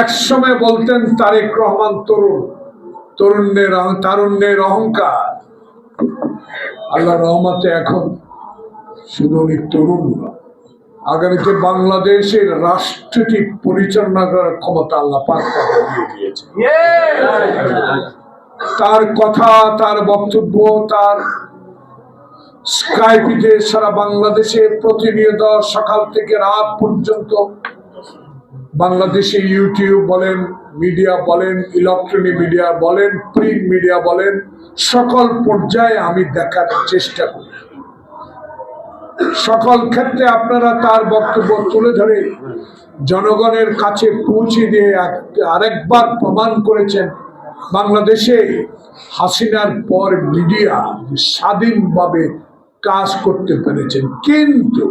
এক সময় বলতেন, তারেক রহমান তরুণ, তরুণের তারুণ্যের অহংকার। আল্লাহ রহমতে এখন শুধু উনি তরুণ আগামীতে বাংলাদেশের রাষ্ট্রটি পরিচালনা করার ক্ষমতা আল্লাহ দিয়েছে তার কথা, তার বক্তব্য, তার স্কাইপিতে সারা বাংলাদেশে প্রতিনিয়ত সকাল থেকে রাত পর্যন্ত বাংলাদেশে ইউটিউব বলেন মিডিয়া বলেন ইলেকট্রনিক মিডিয়া বলেন প্রিন্ট মিডিয়া বলেন, সকল পর্যায়ে আমি দেখার চেষ্টা করি। সকল ক্ষেত্রে আপনারা তার বক্তব্য তুলে ধরে জনগণের কাছে পৌঁছে দিয়ে আরেকবার প্রমাণ করেছেন, বাংলাদেশে হাসিনার পর মিডিয়া স্বাধীনভাবে কাজ করতে পেরেছেন। কিন্তু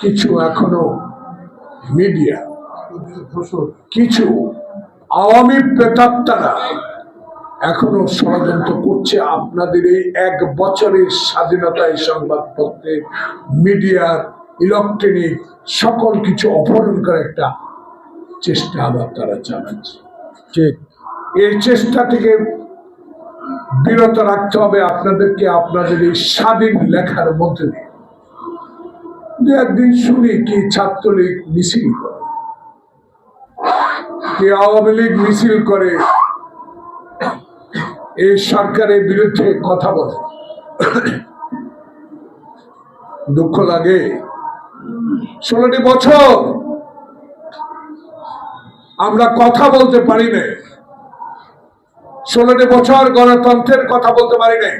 কিছু এখনও মিডিয়া কিছু আওয়ামী প্রেতাত্মারা এখনও ষড়যন্ত্র করছে। আপনাদের এই এক বছরের স্বাধীনতায় সংবাদপত্রে মিডিয়ার ইলেকট্রনিক সকল কিছু অপহরণ করার একটা চেষ্টা আবার তারা চালাচ্ছে। ঠিক। এই চেষ্টা থেকে বিরত রাখতে হবে আপনাদেরকে আপনাদের এই স্বাধীন লেখার মধ্যে দিয়ে। দু একদিন শুনি কি ছাত্রলীগ মিছিল করে? কি আওয়ামী লীগ মিছিল করে? এই সরকারের বিরুদ্ধে কথা বলে। দুঃখ লাগে। ষোলোটি বছর আমরা কথা বলতে পারি না ষোলোটি বছর গণতন্ত্রের কথা বলতে পারি নাই।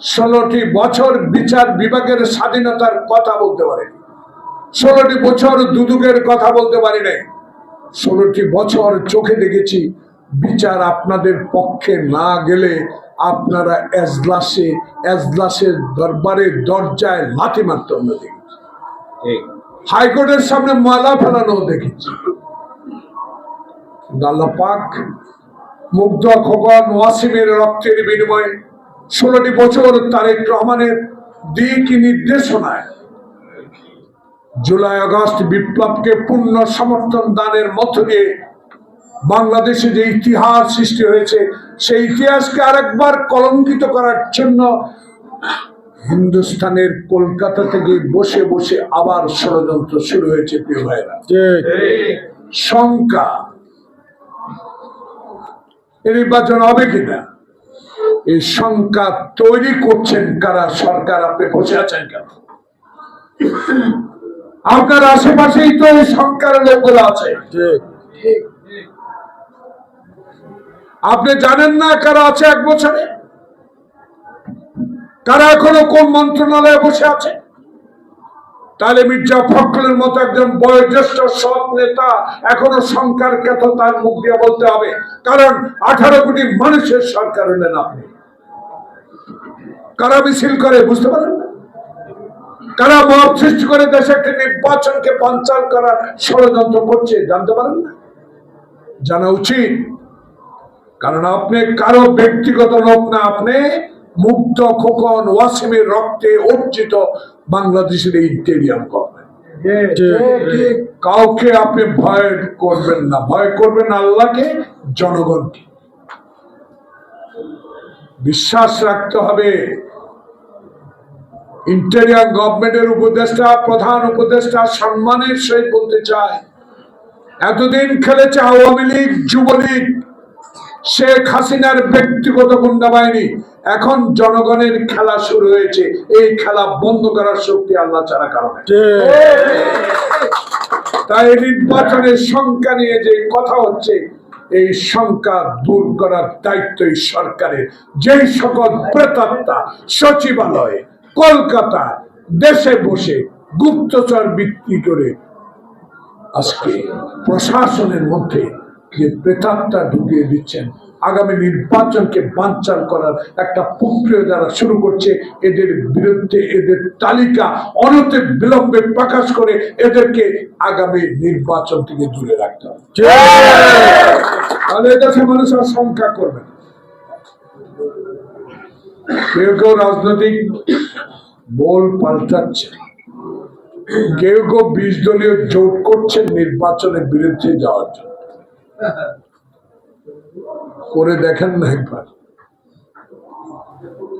ষোলোটি বছর বিচার বিভাগের স্বাধীনতার কথা বলতে পারি। ষোলোটি বছর দুদুকের কথা বলতে পারি নাই। ষোলোটি বছর চোখে দেখেছি বিচার আপনাদের পক্ষে না গেলে আপনারা এজলাসে এজলাসের দরবারে দরজায় লাথি মারতে আমরা দেখেছি। হাইকোর্টের সামনে মালা ফেলানো দেখেছি। আল্লাহ পাক মুগ্ধ খোকন ওয়াসিমের রক্তের বিনিময়ে ষোলোটি বছর তারেক রহমানের দিক নির্দেশনায় জুলাই আগস্ট বিপ্লবকে পূর্ণ সমর্থন দানের মধ্য দিয়ে বাংলাদেশে যে ইতিহাস সৃষ্টি হয়েছে সেই ইতিহাসকে আরেকবার কলঙ্কিত করার জন্য হিন্দুস্তানের কলকাতা থেকে বসে বসে আবার ষড়যন্ত্র শুরু হয়েছে প্রিয় ভাইরা শঙ্কা নির্বাচন হবে কিনা? এই শঙ্কা তৈরি করছেন কারা? সরকার আপনি বসে আছেন কেন? আপনার আশেপাশেই তো এই শঙ্কার লোকগুলো আছে। আপনি জানেন না কারা আছে এক বছরে? কারা এখনও কোন মন্ত্রণালয়ে বসে আছে? তাহলে মির্জা ফখরের মতো একজন বয়োজ্যেষ্ঠ সৎ নেতা এখনও সংকার কথা তার মুখ দিয়ে বলতে হবে। কারণ আঠারো কোটি মানুষের সরকার হলেন আপনি। কারা মিছিল করে বুঝতে পারেন না? কারা মত সৃষ্টি করে দেশে একটি নির্বাচনকে বানচাল করার ষড়যন্ত্র করছে জানতে পারেন না? জানা উচিত। কারণ আপনি কারও ব্যক্তিগত লোক না আপনি মুক্ত খোকন ওয়াসিমের রক্তে অর্জিত বাংলাদেশের এই গভর্নমেন্ট ঠিক কাউকে আপনি ভয় করবেন না। ভয় করবেন আল্লাহকে জনগণকে। বিশ্বাস রাখতে হবে। ইন্টেরিয়ার গভর্নমেন্টের উপদেষ্টা প্রধান উপদেষ্টা সম্মানের সহিত বলতে চায়। এতদিন খেলেছে আওয়ামী লীগ যুবলীগ শেখ হাসিনার ব্যক্তিগত গুন্ডা বাহিনী এখন জনগণের খেলা শুরু হয়েছে। এই খেলা বন্ধ করার শক্তি আল্লাহ ছাড়া কারণে তাই নির্বাচনের সংখ্যা নিয়ে যে কথা হচ্ছে এই সংখ্যা দূর করার দায়িত্ব সরকারের। যেই সকল প্রেতাত্মা সচিবালয়ে কলকাতা দেশে বসে গুপ্তচর বিক্রি করে আজকে প্রশাসনের মধ্যে যে প্রেতাত্মা ঢুকিয়ে দিচ্ছেন আগামী নির্বাচনকে বানচাল করার একটা প্রক্রিয়া যারা শুরু করছে এদের বিরুদ্ধে এদের তালিকা অনতে বিলম্বে প্রকাশ করে এদেরকে আগামী নির্বাচন থেকে দূরে রাখতে হবে তাহলে এদেশে মানুষ আর সংখ্যা করবে না। কেউ কেউ রাজনৈতিক বল পাল্টাচ্ছে। কেউ কেউ বিশ দলীয় জোট করছেন নির্বাচনের বিরুদ্ধে যাওয়ার জন্য। করে দেখেন না একবার।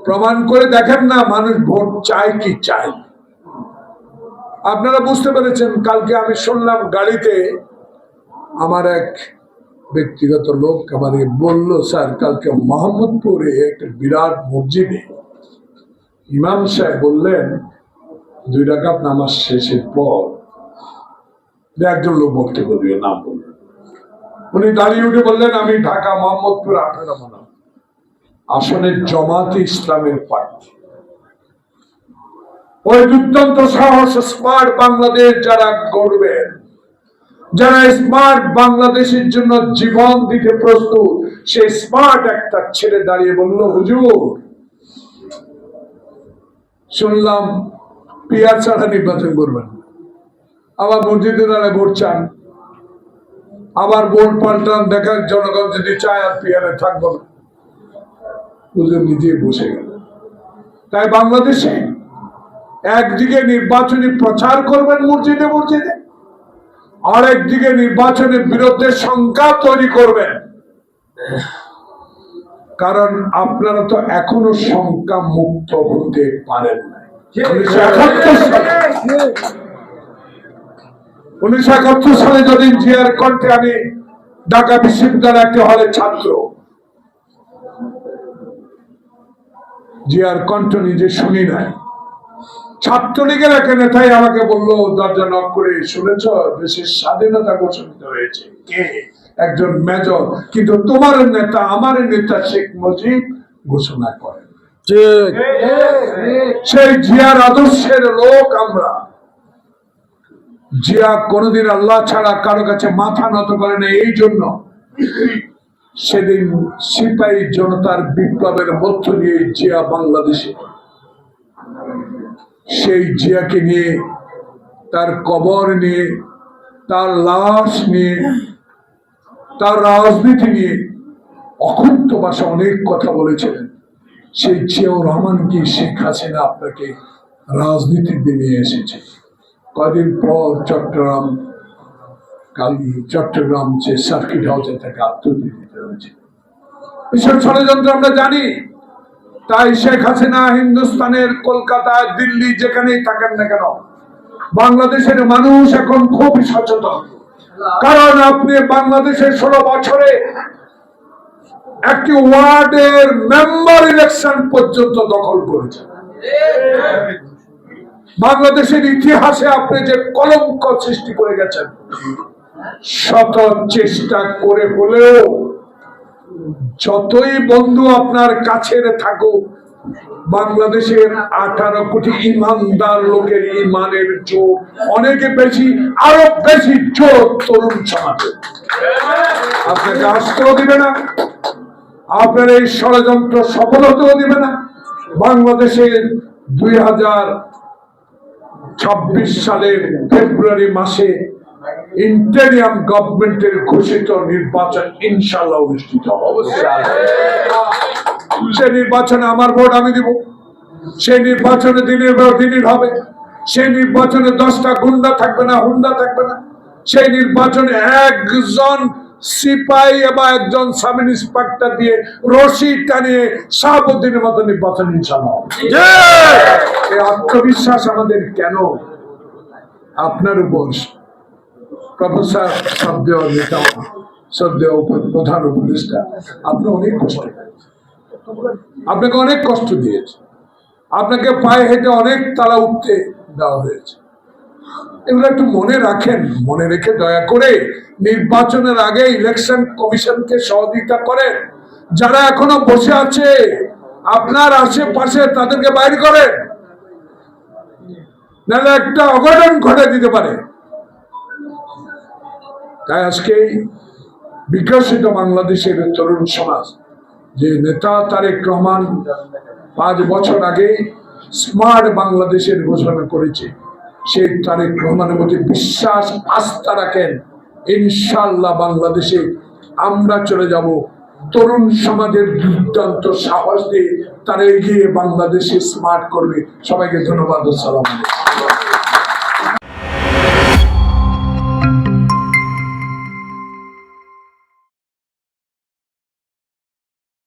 প্রমাণ করে দেখেন না মানুষ ভোট চায় কি চায় আপনারা বুঝতে পেরেছেন, কালকে আমি শুনলাম গাড়িতে আমার এক ব্যক্তিগত লোক আমাকে বলল, স্যার, কালকে মোহাম্মদপুরে একটা বিরাট মসজিদে ইমাম সাহেব বললেন, দুই রাকাত নামাজ শেষের পর একজন লোক বক্তব্য দিয়ে নাম বললেন। উনি দাঁড়িয়ে উঠে বললেন, আমি ঢাকা মোহাম্মদপুর আঠারো মানা আসনের জমাতে ইসলামের প্রার্থী। ওই দুর্দান্ত সাহস, স্মার্ট বাংলাদেশ যারা করবেন যারা স্মার্ট বাংলাদেশের জন্য জীবন দিতে প্রস্তুত, সেই স্মার্ট একটা ছেলে দাঁড়িয়ে বলল, হুজুর, শুনলাম পিয়ার ছাড়া নির্বাচন করবেন। আবার মসজিদে দাঁড়ায় ভোট চান। আবার ভোট পাল্টান দেখার জনগণ যদি চায় আর পিয়ারে থাকব না। হুজুর নিজে বসে গেল। তাই বাংলাদেশে একদিকে নির্বাচনী প্রচার করবেন মসজিদে মসজিদে আর একদিকে নির্বাচনের বিরুদ্ধে সংখ্যা তৈরি করবেন কারণ আপনারা তো এখনও সংখ্যা মুক্ত হতে পারেন উনিশশো একাত্তর সালে। যদি জিয়ার কণ্ঠে আমি ঢাকা বিশ্ববিদ্যালয় একটি হলে ছাত্র, জিয়ার কণ্ঠ নিজে শুনি নাই। ছাত্রলীগের এক নেতাই আমাকে বলল দরজা নক করে শুনেছ? দেশের স্বাধীনতা ঘোষণিত হয়েছে। কে? একজন মেজর। কিন্তু তোমার নেতা আমার নেতা শেখ মুজিব ঘোষণা করেন সেই জিয়ার আদর্শের লোক আমরা। জিয়া কোনোদিন আল্লাহ ছাড়া কারও কাছে মাথা নত করে না। এই জন্য সেদিন সিপাহী জনতার বিপ্লবের মধ্য দিয়ে জিয়া বাংলাদেশে সেই জিয়াকে নিয়ে, তার কবর নিয়ে, তার লাশ নিয়ে, তার রাজনীতি নিয়ে অকুণ্ঠ ভাষা অনেক কথা বলেছিলেন। সেই জিয়াউর রহমান কি শেখ হাসিনা আপনাকে রাজনীতিতে নিয়ে এসেছে? কদিন পর চট্টগ্রাম, কাল চট্টগ্রাম যে সার্কিট হাউসে তাকে আত্মহত্যা দিতে হয়েছে। এসব ষড়যন্ত্র আমরা জানি। তাই শেখ হাসিনা হিন্দুস্তানের কলকাতা দিল্লি যেখানেই থাকেন না কেন, বাংলাদেশের মানুষ এখন খুব সচেতন। কারণ আপনি বাংলাদেশের ষোলো বছরে একটি ওয়ার্ডের মেম্বার ইলেকশন পর্যন্ত দখল করেছেন। বাংলাদেশের ইতিহাসে আপনি যে কলঙ্ক সৃষ্টি করে গেছেন, শত চেষ্টা করে হলেও যতই বন্ধু আপনার কাছের থাকুক, বাংলাদেশের আঠারো কোটি ইমানদার লোকের ইমানের জোর, অনেকে বেশি, আরও বেশি জোর তরুণ সমাজে। আপনাকে আসতেও দিবে না, আপনার এই ষড়যন্ত্র সফল হতেও দিবে না। বাংলাদেশের দুই হাজার ছাব্বিশ সালের ফেব্রুয়ারি মাসে ইন্টেরিয়াম গভর্নমেন্টের ঘোষিত নির্বাচন ইনশাল্লাহ অনুষ্ঠিত সে নির্বাচনে আমার ভোট আমি দিব। সেই নির্বাচনে দিনের পর দিনের হবে। সেই নির্বাচনে দশটা গুন্ডা থাকবে না হুন্ডা থাকবে না। সেই নির্বাচনে একজন সিপাহী এবং একজন সাব ইন্সপেক্টর দিয়ে রশি টানিয়ে শাহাবুদ্দিনের মতো নির্বাচন ইনশাল্লাহ। এই আত্মবিশ্বাস আমাদের কেন? আপনার উপর। প্রফেসর শ্রদ্ধেয় নেতা শ্রদ্ধেয় প্রধান উপদেষ্টা। আপনি অনেক কষ্ট আপনাকে অনেক কষ্ট দিয়েছে। আপনাকে পায়ে হেঁটে অনেক তালা উঠতে দেওয়া হয়েছে। এগুলো একটু মনে রাখেন, মনে রেখে দয়া করে নির্বাচনের আগে ইলেকশন কমিশনকে সহযোগিতা করেন। যারা এখনও বসে আছে, আপনার আশেপাশে তাদেরকে বাইর করেন। নাহলে একটা অঘটন ঘটে দিতে পারে। তাই আজকে বিকশিত বাংলাদেশের তরুণ সমাজ, যে নেতা তারেক রহমান পাঁচ বছর আগে স্মার্ট বাংলাদেশের ঘোষণা করেছে সেই তারেক রহমানের মধ্যে বিশ্বাস, আস্থা রাখেন ইনশাল্লাহ বাংলাদেশে আমরা চলে যাব। তরুণ সমাজের দুর্দান্ত সাহস দিয়ে তারা এগিয়ে বাংলাদেশে স্মার্ট করবে। সবাইকে ধন্যবাদ সালাম